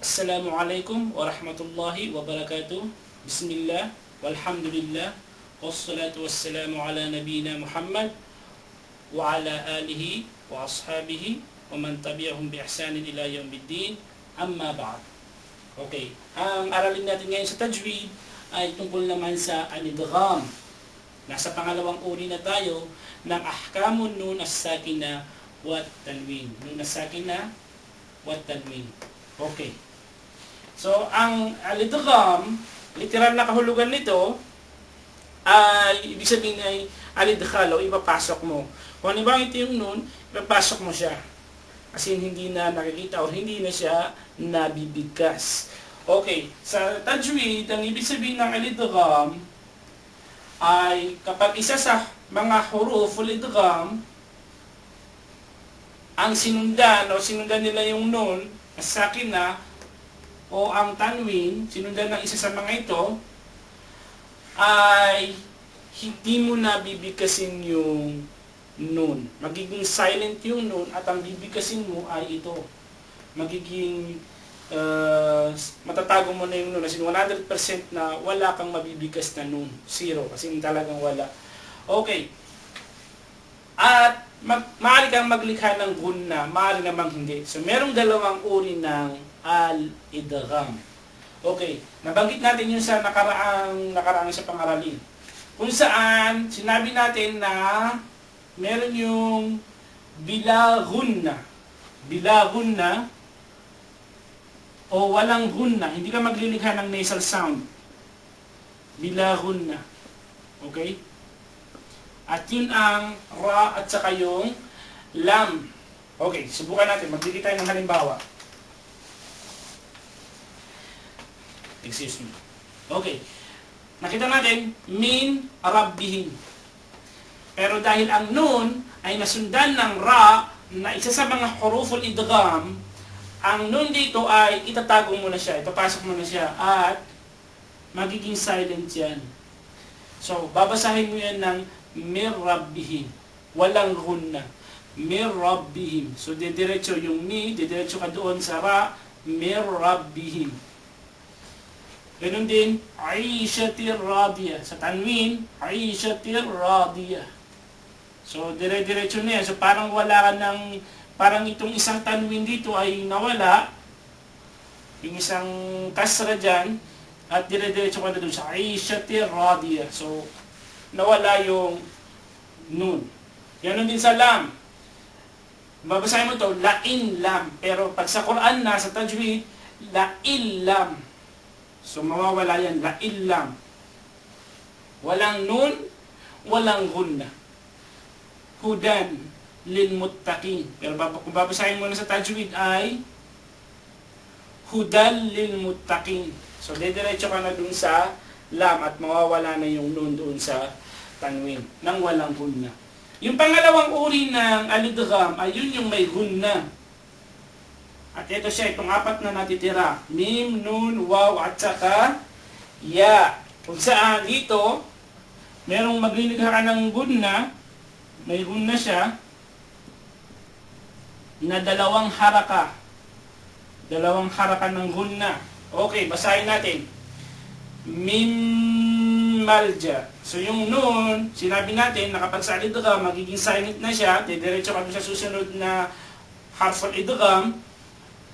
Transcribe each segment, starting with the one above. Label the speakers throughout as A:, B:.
A: Assalamualaikum warahmatullahi wabarakatuh. Bismillah, walhamdulillah, wassalatu wassalamu ala nabina Muhammad wa ala alihi wa ashabihi wa man tabi'ahum bi ihsanin ila yaumiddin. Amma ba'd. Okay, ang aralin natin ngayon sa tajwid ay tungkol naman sa al-idgham. Nasa pangalawang uri na tayo ng ahkamun nun as-sakina wa tanwin. Nun as-sakina wa tanwin. Okay. So, ang al-idgham, literal na kahulugan nito, ay, ibig sabihin ay al-idkhal o ipapasok mo. Kung ano ba ito yung nun, ipapasok mo siya. Kasi hindi na nakikita o hindi na siya nabibigkas. Okay, sa tajwid, ang ibig sabihin ng al-idgham ay kapag isa sa mga huruf o idgham ang sinundan o sinundan nila yung nun, sa akin na, o ang tanwin, sinundan ng isa sa mga ito, ay hindi mo na bibigkasin yung nun. Magiging silent yung nun at ang bibigkasin mo ay ito. Magiging uh, matatago mo na yung nun. As in 100% na wala kang mabibigkas na nun. Zero. Kasi talagang wala. Okay. At mag, maaari kang maglikha ng gunna, maaari namang hindi. So, merong dalawang uri ng al-idgham. Okay, nabanggit natin yun sa nakaraang, nakaraang sa pangaralin. Kung saan, sinabi natin na meron yung bilagunna. Bilagunna o walang gunna. Hindi ka maglilikha ng nasal sound. Bilagunna. Okay? At yun ang ra at saka yung lam. Okay, subukan natin. Magbigay tayo ng halimbawa. Excuse me. Okay. Nakita natin, min rabbihim. Pero dahil ang nun ay nasundan ng ra na isa sa mga huruful idgham, ang nun dito ay itatago mo na siya, ipapasok mo na siya, at magiging silent yan. So, babasahin mo yan ng mir rabbihim. Walang gunna. Mir rabbihim. So, didiretso yung mi, didiretso ka doon sa ra, mir rabbihim. Ganun din, Aishatir Radiya. Sa tanwin, Aishatir Radiya. So, dire-diretso na yan. So, parang wala ka ng, parang itong isang tanwin dito ay nawala. Yung isang kasra dyan, at dire-diretso ka na doon sa Aishatir Radiya. So, nawala yung nun. Ganon din sa lam. Babasahin mo to, lain lam. Pero pag sa Quran na, sa tajwid, lail lam. So mawawala yan, lail lam. Walang nun, walang gunna. Hudan lil muttaqin. Pero kung babasahin mo na sa tajwid ay hudan lil muttaqin. So didiretso ka na dun sa lam at mawawala na yung nun doon sa tanwin nang walang gunna. Yung pangalawang uri ng alidgham ay yun yung may gunna. At ito siya, itong apat na natitira. Mim, nun, waw, at saka ya. Kung saan dito, merong maglilikha ka ng gunna, may gunna siya, na dalawang haraka. Dalawang haraka ng gunna. Okay, basahin natin. Mim malja. So yung noon, sinabi natin na kapag sa idgham, magiging silent na siya, didiretso kami sa susunod na harful idgham.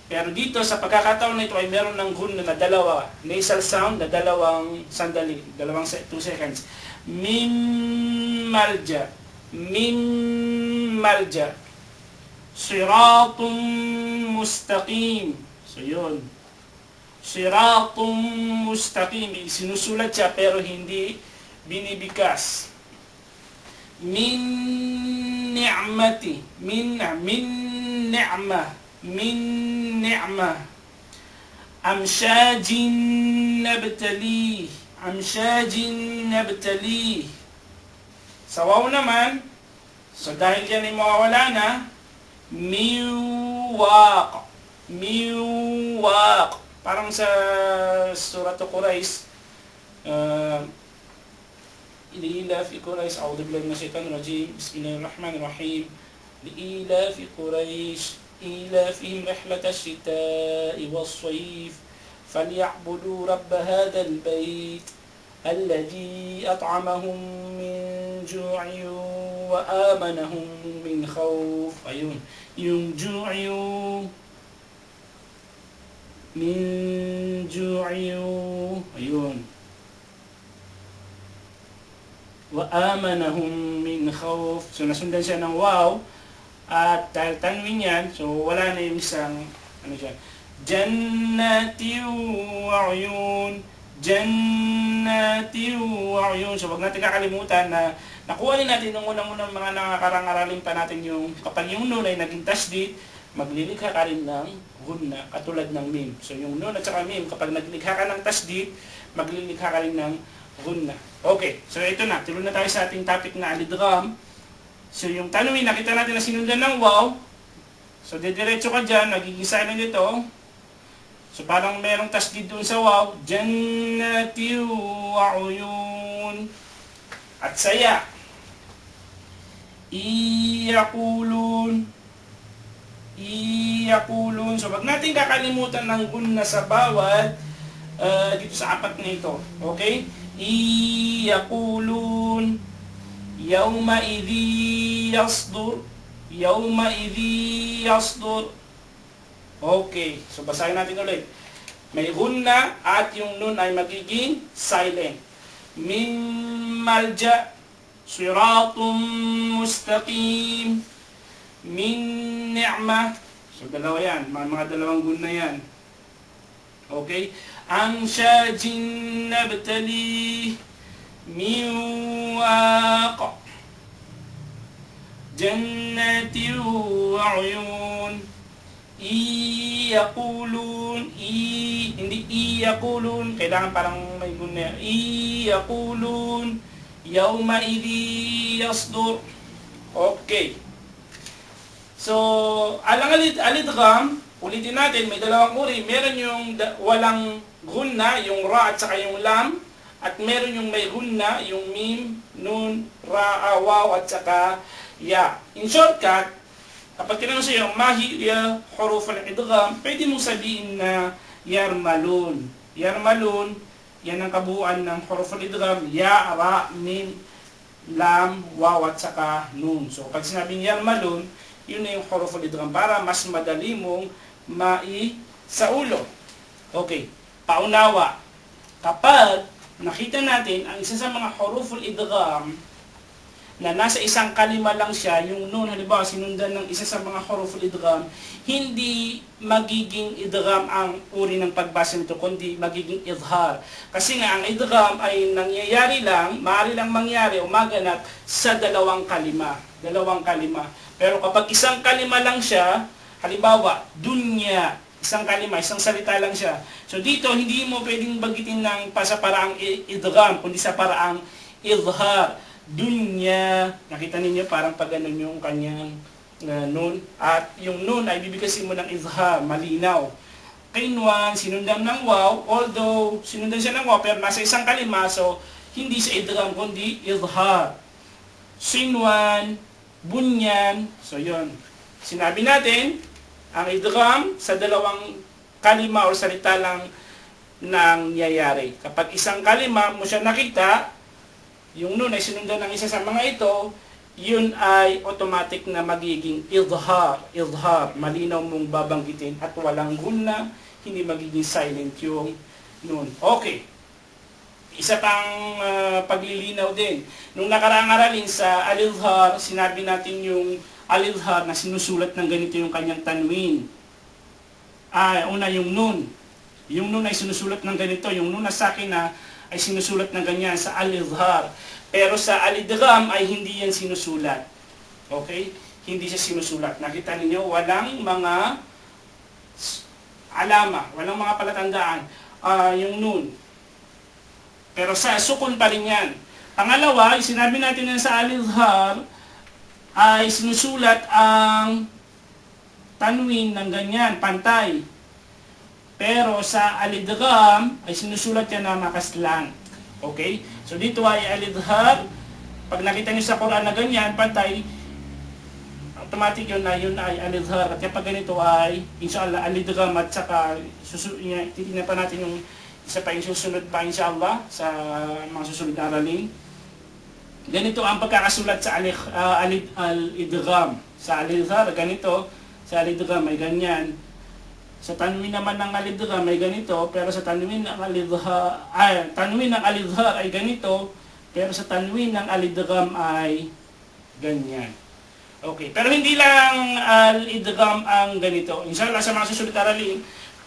A: Pero dito, sa pagkakataon na ito ay meron ng gun na dalawa, nasal sound na dalawang sandali, dalawang 2 seconds. Mim malja. Mim malja. Siratun mustaqim. So yun, Siratun mustaqim. Sinusulat siya pero hindi binibigkas. Min ni'mati. Min, min ni'ma. Min ni'ma. Amshajin nabtali. Amshajin nabtali. Sa wow naman, so dahil yan ay mawawala na, miwaq. Miwaq. Parang sa Surat Quraish, uh, لإيلاف قريش أعوذ بالله من الشيطان الرجيم بسم الله الرحمن الرحيم لإيلاف قريش إيلافهم رحلة الشتاء والصيف فليعبدوا رب هذا البيت الذي أطعمهم من جوع وآمنهم من خوف أيون yung جوع min ayun. Wa amanahum min khawf. So nasundan siya ng wow at dahil tanwin yan so wala na yung isang ano siya jannati wa uyun jannati wa uyun so wag natin kakalimutan na nakuha rin natin nung unang-unang mga nangakarang-araling pa natin yung kapag yung nun ay naging tasdid maglilikha ka rin ng gunna katulad ng mim so yung nun at saka mim kapag naglikha ka ng tasdid maglilikha ka rin ng gunna okay so ito na tuloy na tayo sa ating topic na alidram So yung tanawin, nakita natin na sinundan ng wow. So didiretso ka dyan, magiging silent ito. So parang merong tasdid dun sa wow. Jannati wa uyun. At saya. Iyakulun yakulun. So, wag natin kakalimutan ng gunna sa bawat uh, dito sa apat na ito. Okay? Iyakulun yawma idhi yasdur yawma idhi yasdur Okay. So, basahin natin ulit. May gunna at yung nun ay magiging silent. Min malja siratum mustaqim min ni'mah So dalawa yan, mga, mga dalawang gun na yan. Okay? Ang syajin nabtali miwaq jannatin wa uyun iyakulun i hindi iyakulun. Kailangan parang may gun na iyakulun. Yawma idhi yasdur. Okay so alang alid alidgham ulitin natin may dalawang uri meron yung da, walang gunna yung ra at saka yung lam at meron yung may hunna, yung mim, nun, ra, waw, at saka ya. In shortcut, kapag tinanong sa iyo, mahi ya huruf al-idgham, pwede mong sabihin na yarmalun. Yarmalun, yan ang kabuuan ng huruf al-idgham, ya, ra, mim, lam, waw, at saka nun. So, pag sinabing yarmalun, yun na yung huruf al-idgham para mas madali mong mai sa ulo. Okay, paunawa. Kapag nakita natin ang isa sa mga huruful idgham na nasa isang kalima lang siya, yung nun, halimbawa, sinundan ng isa sa mga huruful idgham, hindi magiging idgham ang uri ng pagbasa nito, kundi magiging idhar. Kasi nga, ang idgham ay nangyayari lang, maaari lang mangyari o maganap sa dalawang kalima. Dalawang kalima. Pero kapag isang kalima lang siya, halimbawa, dunya, Isang kalima, isang salita lang siya. So dito, hindi mo pwedeng bagitin ng pa sa paraang idgham, kundi sa paraang idhar. Dunya, nakita ninyo parang pag ganun yung kanyang uh, nun. At yung nun ay bibigasin mo ng idhar, malinaw. Kainwan, sinundan ng wow, although sinundan siya ng wow, pero nasa isang kalima, so hindi sa idgham, kundi idhar. Sinwan, bunyan, so yon Sinabi natin, ang idgham sa dalawang kalima o salita lang nangyayari. Kapag isang kalima mo siya nakita, yung nun ay sinundan ng isa sa mga ito, yun ay automatic na magiging idhar, idhar, malinaw mong babanggitin at walang gunna, hindi magiging silent yung nun. Okay. Isa pang uh, paglilinaw din. Nung nakaraang aralin sa al-idhar, sinabi natin yung alilhar na sinusulat ng ganito yung kanyang tanwin. Ah, una yung nun. Yung nun ay sinusulat ng ganito. Yung nun na sa akin na ay sinusulat ng ganyan sa alilhar. Pero sa alidgham ay hindi yan sinusulat. Okay? Hindi siya sinusulat. Nakita ninyo, walang mga alama, walang mga palatandaan. Uh, yung nun. Pero sa sukun pa rin yan. Pangalawa, sinabi natin yan sa alidhar, ay sinusulat ang tanwin ng ganyan, pantay. Pero sa alidgham ay sinusulat yan na makaslant. Okay? So dito ay alidgham. Pag nakita niyo sa Quran na ganyan, pantay, automatic yun na yun ay alidhar. At kapag ganito ay, inshallah, alidgham at saka susu- titignan natin yung isa pa yung susunod pa inshallah sa mga susunod na aralin. Ganito ang pagkakasulat sa alih, ah, alid, al-idgham. Sa alidhar, ganito. Sa alidgham ay ganyan. Sa tanwin naman ng alidgham ay ganito, pero sa tanwin ng alidhar, ay, tanwin ng alidhar ay ganito, pero sa tanwin ng alidgham ay ganyan. Okay, pero hindi lang al-idgham ang ganito. Inshallah sa mga susunod na aralin,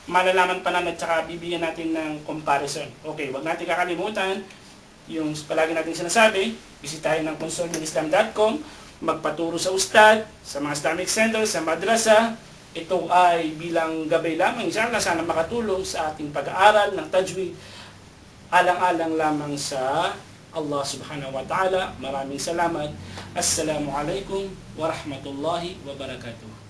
A: malalaman pa namin at saka bibigyan natin ng comparison. Okay, wag natin kakalimutan yung palagi natin sinasabi, bisitahin ng consolidislam.com, magpaturo sa ustad, sa mga Islamic Center, sa madrasa. Ito ay bilang gabay lamang. Inshallah, sana makatulong sa ating pag-aaral ng tajwid. Alang-alang lamang sa Allah subhanahu wa ta'ala. Maraming salamat. Assalamu alaikum wa rahmatullahi wa barakatuh.